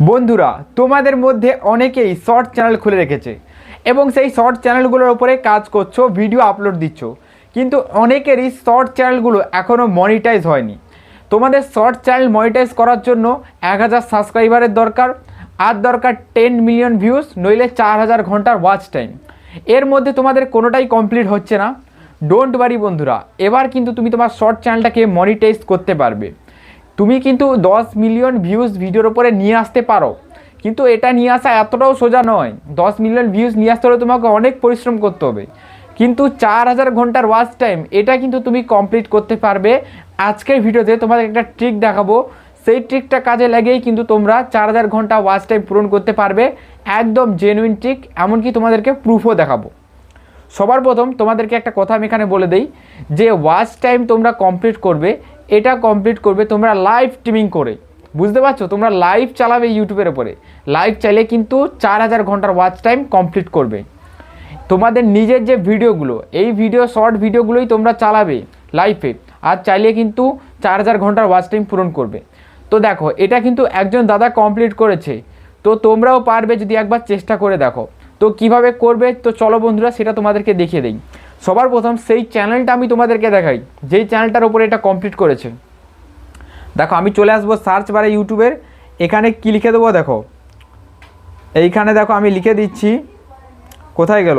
বন্ধুরা, তোমাদের মধ্যে অনেকেই শর্ট চ্যানেল খুলে রেখেছে এবং সেই শর্ট চ্যানেলগুলোর ওপরে কাজ করছ ভিডিও আপলোড দিচ্ছ। কিন্তু অনেকেরই শর্ট চ্যানেলগুলো এখনও মনিটাইজ হয়নি। তোমাদের শর্ট চ্যানেল মনিটাইজ করার জন্য এক হাজার সাবস্ক্রাইবারের দরকার, আর দরকার টেন মিলিয়ন ভিউজ নইলে চার হাজার ঘণ্টার ওয়াচ টাইম এর মধ্যে তোমাদের কোনোটাই কমপ্লিট হচ্ছে না। ডোন্ট ওয়ারি বন্ধুরা, এবার কিন্তু তুমি তোমার শর্ট চ্যানেলটাকে মনিটাইজ করতে পারবে। তুমি কিন্তু দশ মিলিয়ন ভিউজ ভিডিওর উপরে নিয়ে আসতে পারো। কিন্তু এটা নিয়ে আসা এতটাও সোজা নয়। দশ মিলিয়ন ভিউজ নিয়ে আসতে হলে তোমাকে অনেক পরিশ্রম করতে হবে। কিন্তু চার হাজার ঘণ্টার ওয়াচ টাইম এটা কিন্তু তুমি কমপ্লিট করতে পারবে। আজকের ভিডিওতে তোমাদের একটা ট্রিক দেখাবো। সেই ট্রিকটা কাজে লাগেই কিন্তু তোমরা চার হাজার ঘণ্টা ওয়াচ টাইম পূরণ করতে পারবে। একদম জেনুইন ট্রিক এমনকি তোমাদেরকে প্রুফও দেখাবো। সবার প্রথম তোমাদেরকে একটা কথা আমি এখানে বলে দিই, যে ওয়াচ টাইম তোমরা কমপ্লিট করবে এটা কমপ্লিট করবে তোমরা লাইভ স্ট্রিমিং করে। বুঝতে পারছ? তোমরা লাইভ চালাবে ইউটিউবের ওপরে। লাইভ চাইলে কিন্তু চার হাজার ঘণ্টার ওয়াচ টাইম কমপ্লিট করবে। তোমাদের নিজের যে ভিডিওগুলো, এই ভিডিও শর্ট ভিডিওগুলোই তোমরা চালাবে লাইভে আর চাইলে কিন্তু চার হাজার ঘণ্টার ওয়াচ টাইম পূরণ করবে। তো দেখো, এটা কিন্তু একজন দাদা কমপ্লিট করেছে। তো তোমরাও পারবে যদি একবার চেষ্টা করে দেখো। তো কীভাবে করবে? তো চলো বন্ধুরা, সেটা তোমাদেরকে দেখিয়ে দিই। সবার প্রথম সেই চ্যানেলটা আমি তোমাদেরকে দেখাই, যেই চ্যানেলটার উপরে এটা কমপ্লিট করেছে। দেখো, আমি চলে আসব সার্চ বারে ইউটিউবের, এখানে কি লিখে দেবো দেখো? এইখানে দেখো, আমি লিখে দিচ্ছি, কোথায় গেল?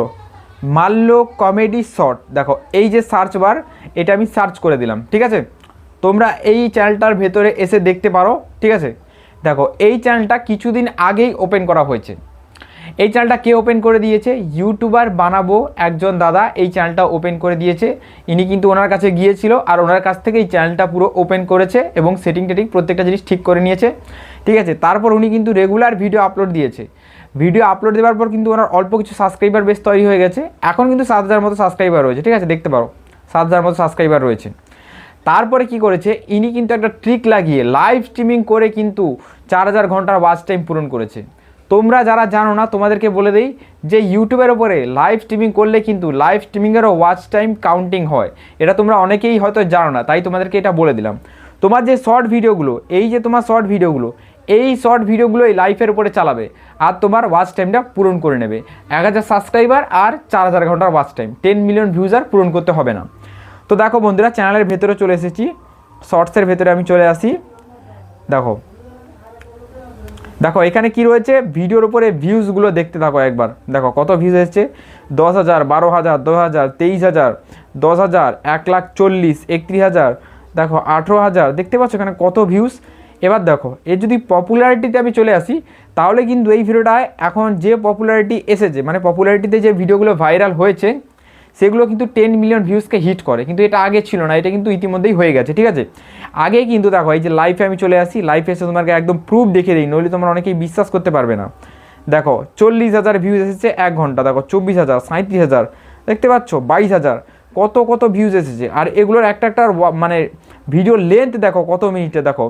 Malya comedy short. দেখো, এই যে সার্চ বার, এটা আমি সার্চ করে দিলাম, ঠিক আছে? তোমরা এই চ্যানেলটার ভেতরে এসে দেখতে পারো, ঠিক আছে? দেখো, এই চ্যানেলটা কিছুদিন আগেই ওপেন করা হয়েছে। এই চ্যানেলটা কে ওপেন করে দিয়েছে? ইউটিউবার বানাবো একজন দাদা এই চ্যানেলটা ওপেন করে দিয়েছে। ইনি কিন্তু ওনার কাছে গিয়েছিল আর ওনার কাছ থেকে এই চ্যানেলটা পুরো ওপেন করেছে এবং সেটিং টেটিং প্রত্যেকটা জিনিস ঠিক করে নিয়েছে। ঠিক আছে, তারপর উনি কিন্তু রেগুলার ভিডিও আপলোড দিয়েছে। ভিডিও আপলোড দেওয়ার পর কিন্তু ওনার অল্প কিছু সাবস্ক্রাইবার বেশ তৈরি হয়ে গেছে। এখন কিন্তু সাত হাজার মতো সাবস্ক্রাইবার রয়েছে। ঠিক আছে, দেখতে পারো। সাত হাজার মতো সাবস্ক্রাইবার রয়েছে। তারপরে কি করেছে? ইনি কিন্তু একটা ট্রিক লাগিয়ে লাইভ স্ট্রিমিং করে কিন্তু চার হাজার ঘণ্টার ওয়াচ টাইম পূরণ করেছে। তোমরা যারা জানো না, তোমাদেরকে বলে দিই যে ইউটিউবের ওপরে লাইভ স্ট্রিমিং করলে কিন্তু লাইভ স্ট্রিমিংয়েরও ওয়াচ টাইম কাউন্টিং হয়। এটা তোমরা অনেকেই হয়তো জানো না, তাই তোমাদেরকে এটা বলে দিলাম। তোমার যে শর্ট ভিডিওগুলো এই যে তোমার শর্ট ভিডিওগুলো এই শর্ট ভিডিওগুলো এই লাইফের উপরে চালাবে আর তোমার ওয়াচ টাইমটা পূরণ করে নেবে। এক হাজার সাবস্ক্রাইবার আর চার হাজার ঘণ্টার watch time ten million views আর পূরণ করতে হবে না। তো দেখো বন্ধুরা চ্যানেলের ভেতরে চলে এসেছি। শর্টসের ভেতরে আমি চলে আসি। দেখো দেখো, এখানে কি রয়েছে? ভিডিওর উপরে ভিউজগুলো দেখতে থাকো একবার। দেখো, কত ভিউজ এসেছে? দশ হাজার, বারো হাজার, দশ হাজার, তেইশ হাজার, দশ হাজার, এক লাখ চল্লিশ, একত্রিশ হাজার, দেখো, আঠেরো হাজার। দেখতে পাচ্ছ এখানে কত ভিউজ? এবার দেখো, এর যদি পপুলারিটিতে আমি চলে আসি, তাহলে কিন্তু এই ভিডিওটায় এখন যে পপুলারিটি এসেছে মানে পপুলারিটিতে যে ভিডিওগুলো ভাইরাল হয়েছে সেগুলো কিন্তু টেন মিলিয়ন ভিউজকে হিট করে, কিন্তু এটা আগে ছিল না, এটা কিন্তু ইতিমধ্যেই হয়ে গেছে, ঠিক আছে? আগে কিন্তু দেখো, এই যে লাইফে আমি চলে আসি লাইফে এসে তোমাকে একদম প্রুফ দেখে দিই, নইলে তোমরা অনেকেই বিশ্বাস করতে পারবে না। দেখো, চল্লিশ হাজার ভিউজ এসেছে এক ঘণ্টা, দেখো, চব্বিশ হাজার সাঁত্রিশ হাজার, দেখতে পাচ্ছ? বাইশ হাজার, কত কত ভিউজ এসেছে। আর এগুলোর একটা একটা মানে ভিডিও লেন্থ দেখো, কত মিনিটে দেখো?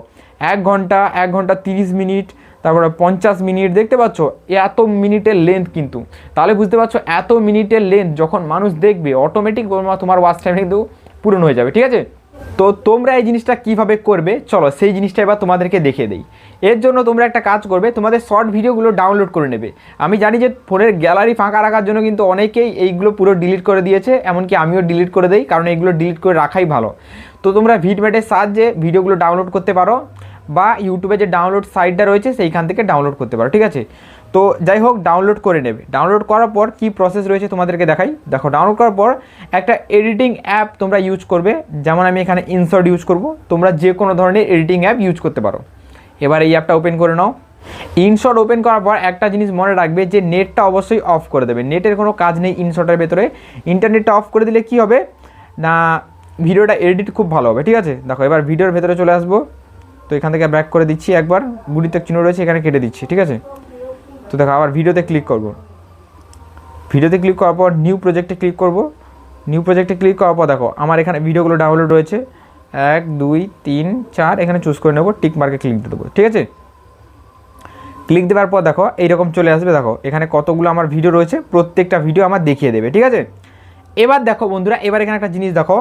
এক ঘণ্টা এক ঘণ্টা তিরিশ মিনিট তারপরে পঞ্চাশ মিনিট, দেখতে পাচ্ছ? এত মিনিটের লেন্থ কিন্তু। তাহলে বুঝতে পারছ, এত মিনিটের লেন্থ যখন মানুষ দেখবে অটোমেটিক তোমার ওয়াচ টাইম কিন্তু পূরণ হয়ে যাবে। ঠিক আছে? তো তোমরা এই জিনিসটা কীভাবে করবে? চলো, সেই জিনিসটা এবার তোমাদেরকে দেখে দিই। এর জন্য তোমরা একটা কাজ করবে, তোমাদের শর্ট ভিডিওগুলো ডাউনলোড করে নেবে। আমি জানি যে ফোনের গ্যালারি ফাঁকা রাখার জন্য কিন্তু অনেকেই এইগুলো পুরো ডিলিট করে দিয়েছে, এমনকি আমিও ডিলিট করে দিই, কারণ এইগুলো ডিলিট করে রাখাই ভালো। তো তোমরা ভিডমেটের সাহায্যে ভিডিওগুলো ডাউনলোড করতে পারো। বা ইউটিউবে যে ডাউনলোড সাইটটা রয়েছে, সেইখান থেকে ডাউনলোড করতে পারো, ঠিক আছে? তো যাই হোক ডাউনলোড করে নেবে। ডাউনলোড করার পর কি প্রসেস রয়েছে তোমাদেরকে দেখাই। দেখো ডাউনলোড করার পর একটা এডিটিং অ্যাপ তোমরা ইউজ করবে। যেমন আমি এখানে ইনসার্ট ইউজ করব। তোমরা যে কোনো ধরনের এডিটিং অ্যাপ ইউজ করতে পারো। এবার এই অ্যাপটা ওপেন করে নাও। ইনশট ওপেন করার পর একটা জিনিস মনে রাখবে যে নেটটা অবশ্যই অফ করে দেবে। নেটের কোনো কাজ নেই ইনশটের ভেতরে। ইন্টারনেটটা অফ করে দিলে কি হবে? না ভিডিওটা এডিট খুব ভালো হবে, ঠিক আছে? দেখো, এবার ভিডিওর ভেতরে চলে আসব। তো এখান থেকে ব্যাক করে দিচ্ছি, একবার গুড়িতে চিহ্ন রয়েছে, এখানে কেটে দিচ্ছি, ঠিক আছে? তো দেখো, আবার ভিডিওতে ক্লিক করব। ভিডিওতে ক্লিক করার পর নিউ প্রজেক্টে ক্লিক করব। নিউ প্রজেক্টে ক্লিক করার পর দেখো, আমার এখানে ভিডিওগুলো ডাউনলোড রয়েছে। এক, দুই, তিন, চার, এখানে চুজ করে নেব টিক মার্কে ক্লিক দেবো, ঠিক আছে? ক্লিক দেওয়ার পর দেখো, এইরকম চলে আসবে, দেখো, এখানে কতগুলো আমার ভিডিও রয়েছে, প্রত্যেকটা ভিডিও আমার দেখিয়ে দেবে, ঠিক আছে? এবার দেখো বন্ধুরা, এবার এখানে একটা জিনিস দেখো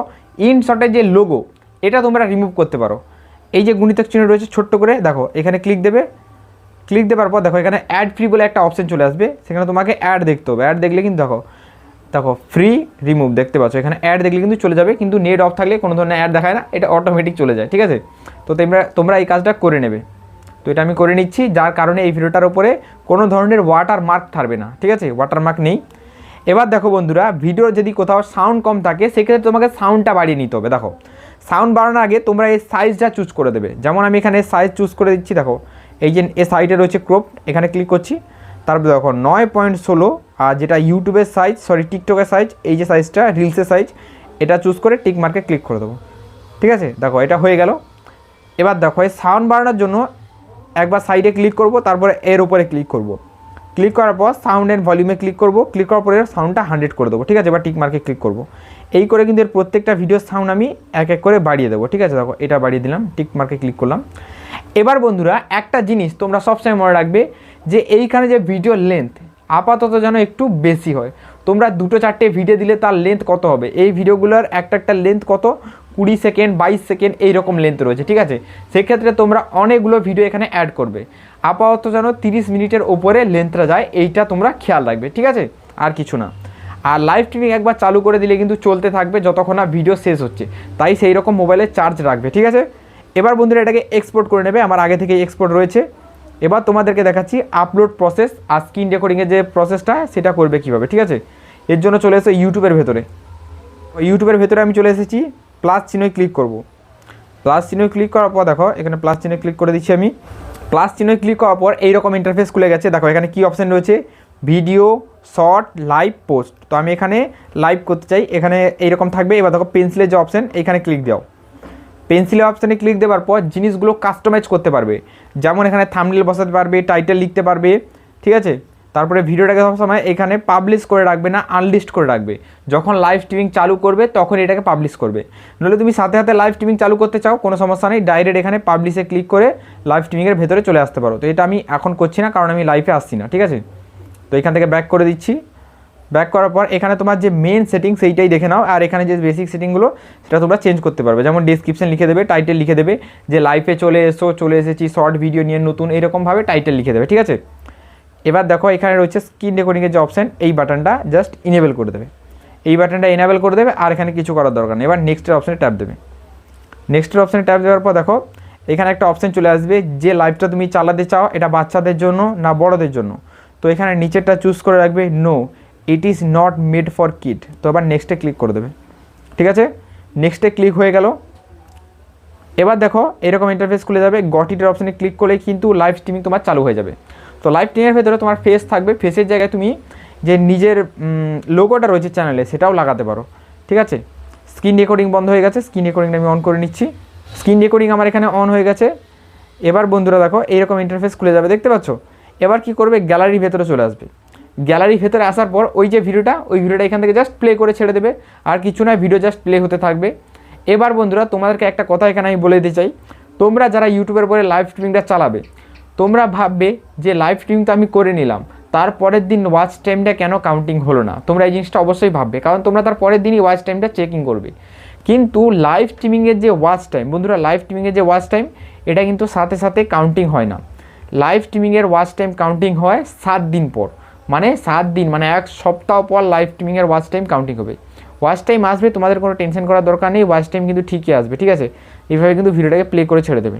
ইনশটের যে লোগো এটা তোমরা রিমুভ করতে পারো। এই যে গুণিতক চিহ্ন রয়েছে ছোট্ট করে, দেখো, এখানে ক্লিক দেবে। ক্লিক দেওয়ার পর দেখো, এখানে অ্যাড ফ্রি বলে একটা অপশন চলে আসবে। সেখানে তোমাকে অ্যাড দেখতে হবে। অ্যাড দেখলে কিন্তু দেখো দেখো ফ্রি রিমুভ দেখতে পাচ্ছ। এখানে অ্যাড দেখলে কিন্তু চলে যাবে, কিন্তু নেট অফ থাকলে কোনো ধরনের অ্যাড দেখায় না। এটা অটোমেটিক চলে যায়, ঠিক আছে? তো তোমরা তোমরা এই কাজটা করে নেবে। তো এটা আমি করে নিচ্ছি, যার কারণে এই ভিডিওটার উপরে কোনো ধরনের ওয়াটার মার্ক থাকবে না, ঠিক আছে? ওয়াটার মার্ক নেই। এবার দেখো বন্ধুরা ভিডিওর যদি কোথাও সাউন্ড কম থাকে, সেক্ষেত্রে তোমাকে সাউন্ডটা বাড়িয়ে নিতে হবে। দেখো সাউন্ড বাড়ানোর আগে তোমরা এই সাইজটা চুজ করে দেবে। যেমন আমি এখানে সাইজ চুজ করে দিচ্ছি, দেখো, এই যে এ সাইডে রয়েছে ক্রপ এখানে ক্লিক করছি, তারপর দেখো, নয় পয়েন্ট ষোলো, আর যেটা ইউটিউবের সাইজ সরি টিকটকের সাইজ এই যে সাইজটা রিলসের সাইজ এটা চুজ করে টিক মার্কে ক্লিক করে দেবো। ঠিক আছে? দেখো, এটা হয়ে গেল। এবার দেখো, এই সাউন্ড বাড়ানোর জন্য একবার সাইডে ক্লিক করব, তারপরে এর উপরে ক্লিক করব। ক্লিক করার পর সাউন্ড অ্যান্ড ভলিউমে ক্লিক করব। ক্লিক করার পরে সাউন্ডটা হান্ড্রেড করে দেবো, ঠিক আছে? এবার টিক মার্কে ক্লিক করব। এই করে কিন্তু এর প্রত্যেকটা ভিডিওর সাউন্ড আমি এক এক করে বাড়িয়ে দেবো, ঠিক আছে? দেখো, এটা বাড়িয়ে দিলাম টিক মার্কে ক্লিক করলাম। এবার বন্ধুরা, একটা জিনিস তোমরা সবসময় মনে রাখবে যে এইখানে যে ভিডিও লেন্থ আপাতত যেন একটু বেশি হয়। তোমরা দুটো চারটে ভিডিও দিলে তার লেন্থ কত হবে? এই ভিডিওগুলোর একটা একটা লেন্থ কত? কুড়ি সেকেন্ড, বাইশ সেকেন্ড এইরকম লেন্থ রয়েছে, ঠিক আছে? সেক্ষেত্রে তোমরা অনেকগুলো ভিডিও এখানে অ্যাড করবে। আপাতত যেন তিরিশ মিনিটের ওপরে লেন্থটা যায়, এইটা তোমরা খেয়াল রাখবে, ঠিক আছে? আর কিছু না। আর লাইভ স্ট্রিমিং একবার চালু করে দিলে কিন্তু চলতে থাকবে যতক্ষণ না ভিডিও শেষ হচ্ছে। তাই সেই রকম মোবাইলে চার্জ রাখবে, ঠিক আছে? এবার বন্ধুরা এটাকে এক্সপোর্ট করে নেবে, আমার আগে থেকে এক্সপোর্ট রয়েছে। এবার তোমাদেরকে দেখাচ্ছি আপলোড প্রসেস আর স্ক্রিন রেকর্ডিংয়ের যে প্রসেসটা সেটা করবে কীভাবে, ঠিক আছে? এর জন্য চলে এসে ইউটিউবের ভেতরে। ইউটিউবের ভেতরে আমি চলে এসেছি। প্লাস চিহ্নয় ক্লিক করব। প্লাস চিহ্নয় ক্লিক করার পর দেখো, এখানে প্লাস চিহ্নে ক্লিক করে দিচ্ছি আমি। প্লাস চিহ্নয় ক্লিক করার পর এইরকম ইন্টারফেস খুলে গেছে। দেখো, এখানে কী অপশান রয়েছে? ভিডিও শর্ট লাইভ পোস্ট তো আমি এখানে লাইভ করতে চাই। এখানে এইরকম থাকবে। এবার দেখো পেন্সিলের যে অপশান এখানে ক্লিক দাও। পেন্সিলের অপশানে ক্লিক দেওয়ার পর জিনিসগুলো কাস্টমাইজ করতে পারবে। যেমন এখানে থামনেল বসাতে পারবে টাইটেল লিখতে পারবে, ঠিক আছে? তারপরে ভিডিওটাকে সবসময় এখানে পাবলিশ করে রাখবে না আনলিস্ট করে রাখবে। যখন লাইভ স্ট্রিমিং চালু করবে, তখন এটাকে পাবলিশ করবে। নাহলে তুমি সাথে সাথে লাইভ স্ট্রিমিং চালু করতে চাও, কোনো সমস্যা নেই ডাইরেক্ট এখানে পাবলিশে ক্লিক করে লাইভ স্ট্রিমিংয়ের ভেতরে চলে আসতে পারো। তো এটা আমি এখন করছি না, কারণ আমি লাইভে আসছি না, ঠিক আছে? তো এখান থেকে ব্যাক করে দিচ্ছি। ব্যাক করার পর এখানে তোমার যে মেন সেটিং সেইটাই দেখে নাও, আর এখানে যে বেসিক সেটিংগুলো সেটা তোমরা চেঞ্জ করতে পারবে। যেমন ডিসক্রিপশন লিখে দেবে টাইটেল লিখে দেবে, যে লাইফে চলে এসো, চলে এসেছি শর্ট ভিডিও নিয়ে নতুন, এরকমভাবে টাইটেল লিখে দেবে, ঠিক আছে? এবার দেখো এখানে রয়েছে স্ক্রিন রেকর্ডিংয়ের যে অপশান এই বাটনটা জাস্ট ইনেবল করে দেবে। এই বাটনটা ইনেবল করে দেবে আর এখানে কিছু করার দরকার নেই। এবার নেক্সটের অপশানে ট্যাপ দেবে। নেক্সটের অপশানে ট্যাপ দেওয়ার পর দেখো, এখানে একটা অপশান চলে আসবে যে লাইভটা তুমি চালাতে চাও, এটা বাচ্চাদের জন্য না বড়দের জন্য। তো এখানে নিচেরটা চুজ করে রাখবে no it is not made for kid তো এবার নেক্সটে ক্লিক করে দেবে। ঠিক আছে? নেক্সটে ক্লিক হয়ে গেল। এবার দেখো, এরকম ইন্টারফেস খুলে যাবে। গটিটের অপশানে ক্লিক করলে কিন্তু লাইভ স্ট্রিমিং তোমার চালু হয়ে যাবে। তো লাইভ স্ট্রিমের ভেতরে তোমার ফেস থাকবে ফেসের জায়গায় তুমি যে নিজের লোগোটা রয়েছে চ্যানেলে সেটাও লাগাতে পারো। ঠিক আছে? স্ক্রিন রেকর্ডিং বন্ধ হয়ে গেছে স্ক্রিন রেকর্ডিংটা আমি অন করে নিচ্ছি। স্ক্রিন রেকর্ডিং আমার এখানে অন হয়ে গেছে। এবার বন্ধুরা দেখো এইরকম ইন্টারফেস খুলে যাবে, দেখতে পাচ্ছ? এবার কি করবে? গ্যালারির ভেতরে চলে আসবে। গ্যালারির ভেতরে আসার পর ওই যে ভিডিওটা ওই ভিডিওটা এখান থেকে জাস্ট প্লে করে ছেড়ে দেবে। আর কিছু নয় ভিডিও জাস্ট প্লে হতে থাকবে। এবার বন্ধুরা, তোমাদেরকে একটা কথা এখানে আমি বলে দিতে চাই। তোমরা যারা ইউটিউবের পরে লাইভ স্ট্রিমিংটা চালাবে তোমরা ভাববে যে লাইভ স্ট্রিম তো আমি করে নিলাম। তারপরের দিন ওয়াচ টাইমটা কেন কাউন্টিং হলো না? তোমরা এই জিনিসটা অবশ্যই ভাববে, কারণ তোমরা তার পরের দিনই ওয়াচ টাইমটা চেকিং করবে। কিন্তু লাইভ স্ট্রিমিংয়ের যে ওয়াচ টাইম বন্ধুরা লাইভ স্ট্রিমিংয়ের যে ওয়াচ টাইম এটা কিন্তু সাথে সাথে কাউন্টিং হয় না। লাইভ স্ট্রিমিংয়ের ওয়াচ টাইম কাউন্টিং হয় সাত দিন পর। মানে সাত দিন মানে এক সপ্তাহ পর লাইভ স্ট্রিমিংয়ের ওয়াচ টাইম কাউন্টিং হবে। ওয়াচ টাইম আসবে, তোমাদের কোনো টেনশন করার দরকার নেই ওয়াচ টাইম কিন্তু ঠিকই আসবে, ঠিক আছে? এইভাবে কিন্তু ভিডিওটাকে প্লে করে ছেড়ে দেবে।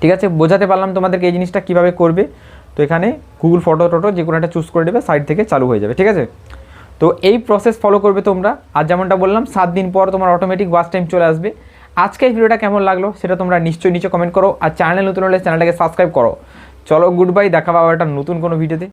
ঠিক আছে? বোঝাতে পারলাম তোমাদেরকে এই জিনিসটা কীভাবে করবে। তো এখানে গুগল ফটো টটো যে কোনো একটা চুজ করে দেবে সাইড থেকে চালু হয়ে যাবে, ঠিক আছে? তো এই প্রসেস ফলো করবে তোমরা। আর যেমনটা বললাম, সাত দিন পর তোমার অটোমেটিক ওয়াচ টাইম চলে আসবে। আজকে এই ভিডিওটা কেমন লাগল সেটা তোমরা নিশ্চয়ই নিচে কমেন্ট করো। আর চ্যানেল নতুন হলে চ্যানেলটাকে সাবস্ক্রাইব করো। চলো গুড বাই দেখা পাবো একটা নতুন কোনো ভিডিওতে